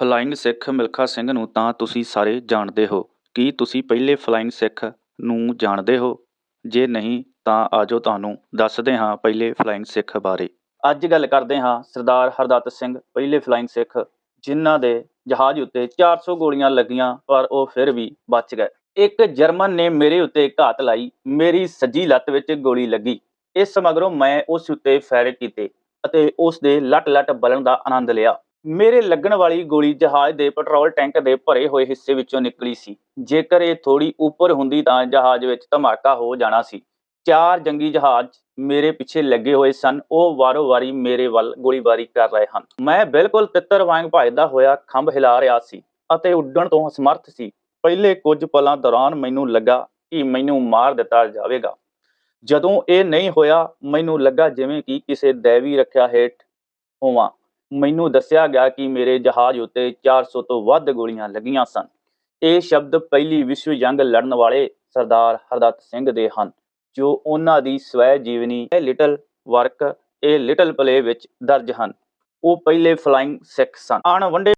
Flying ਸਿੱਖ ਮਿਲਖਾ ਸਿੰਘ ਨੂੰ ਤਾਂ ਤੁਸੀਂ ਸਾਰੇ ਜਾਣਦੇ ਹੋ। ਕੀ ਤੁਸੀਂ ਪਹਿਲੇ ਫਲਾਇੰਗ ਸਿੱਖ ਨੂੰ ਜਾਣਦੇ ਹੋ? ਜੇ ਨਹੀਂ, ਤਾਂ ਆਜੋ ਤੁਹਾਨੂੰ ਦੱਸਦੇ ਹਾਂ ਪਹਿਲੇ ਫਲਾਇੰਗ ਸਿੱਖ ਬਾਰੇ। ਅੱਜ ਗੱਲ ਕਰਦੇ ਹਾਂ ਸਰਦਾਰ ਹਰਦੱਤ ਸਿੰਘ, ਪਹਿਲੇ ਫਲਾਇੰਗ ਸਿੱਖ, ਜਿਨ੍ਹਾਂ ਦੇ ਜਹਾਜ਼ ਉੱਤੇ 400 ਗੋਲੀਆਂ ਲੱਗੀਆਂ, ਪਰ ਉਹ ਫਿਰ ਵੀ ਬਚ ਗਏ। ਇੱਕ ਜਰਮਨ ਨੇ ਮੇਰੇ ਉੱਤੇ ਘਾਤ ਲਾਈ, ਮੇਰੀ ਸੱਜੀ ਲੱਤ ਵਿੱਚ ਗੋਲੀ ਲੱਗੀ। ਇਸ ਮਗਰੋਂ ਮੈਂ ਉਸ ਉੱਤੇ ਫਾਇਰ ਕੀਤੇ ਅਤੇ ਉਸ ਦੇ ਲੱਟ ਲੱਟ ਬਲਣ ਦਾ ਆਨੰਦ ਲਿਆ। ਮੇਰੇ ਲੱਗਣ ਵਾਲੀ ਗੋਲੀ ਜਹਾਜ਼ ਦੇ ਪੈਟਰੋਲ ਟੈਂਕ ਦੇ ਭਰੇ ਹੋਏ ਹਿੱਸੇ ਵਿੱਚੋਂ ਨਿਕਲੀ ਸੀ। ਜੇਕਰ ਇਹ ਥੋੜੀ ਉੱਪਰ ਹੁੰਦੀ ਤਾਂ ਜਹਾਜ਼ ਵਿੱਚ ਧਮਾਕਾ ਹੋ ਜਾਣਾ ਸੀ। ਚਾਰ ਜੰਗੀ ਜਹਾਜ਼ ਮੇਰੇ ਪਿੱਛੇ ਲੱਗੇ ਹੋਏ ਸਨ। ਉਹ ਵਾਰੋ-ਵਾਰੀ ਮੇਰੇ ਵੱਲ ਗੋਲੀਬਾਰੀ ਕਰ ਰਹੇ ਹਨ। ਮੈਂ ਬਿਲਕੁਲ ਤਿੱਤਰ ਵਾਂਗ ਭੱਜਦਾ ਹੋਇਆ ਖੰਭ ਹਿਲਾ ਰਿਹਾ ਸੀ ਅਤੇ ਉੱਡਣ ਤੋਂ ਅਸਮਰਥ ਸੀ। ਪਹਿਲੇ ਕੁਝ ਪਲਾਂ ਦੌਰਾਨ ਮੈਨੂੰ ਲੱਗਾ ਕਿ ਮੈਨੂੰ ਮਾਰ ਦਿੱਤਾ ਜਾਵੇਗਾ। ਜਦੋਂ ਇਹ ਨਹੀਂ ਹੋਇਆ, ਮੈਨੂੰ ਲੱਗਾ ਜਿਵੇਂ ਕਿ ਕਿਸੇ ਦੇਵੀ ਰੱਖਿਆ ਹੇਠ ਹੋਵਾਂ। ਮੈਨੂੰ ਦੱਸਿਆ ਗਿਆ ਕਿ ਮੇਰੇ ਜਹਾਜ਼ ਉੱਤੇ 400 ਤੋਂ ਵੱਧ ਗੋਲੀਆਂ ਲੱਗੀਆਂ ਸਨ। ਇਹ ਸ਼ਬਦ ਪਹਿਲੀ ਵਿਸ਼ਵ ਜੰਗ ਲੜਨ ਵਾਲੇ ਸਰਦਾਰ ਹਰਦੱਤ ਸਿੰਘ ਦੇ ਹਨ, ਜੋ ਉਹਨਾਂ ਦੀ ਸਵੈ ਜੀਵਨੀ, ਇਹ ਲਿਟਲ ਵਰਕ, ਇਹ ਲਿਟਲ ਪਲੇ ਵਿੱਚ ਦਰਜ ਹਨ। ਉਹ ਪਹਿਲੇ ਫਲਾਈਂਗ ਸਿੱਖ ਸਨ। ਅਣਵੰਡੇ